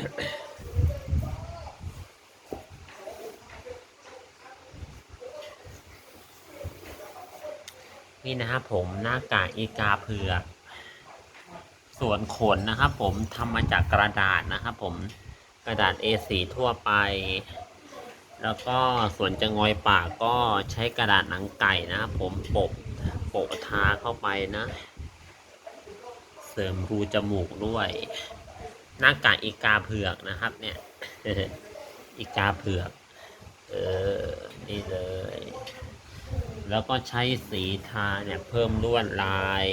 นี่นะครับผมหน้ากากอีกาเผือก ส่วนขนนะครับผมทำมาจากกระดาษนะครับผมกระดาษ A4 ทั่วไป แล้วก็ส่วนจะงอยปากก็ใช้กระดาษหนังไก่นะครับผมโปะโปะทาเข้าไปนะ เสริมรูจมูกด้วย หน้ากากอีกาเผือกนะครับเนี่ยอีกาเผือก เออ นี่เลย แล้วก็ใช้สีทาเนี่ยเพิ่มลวดลาย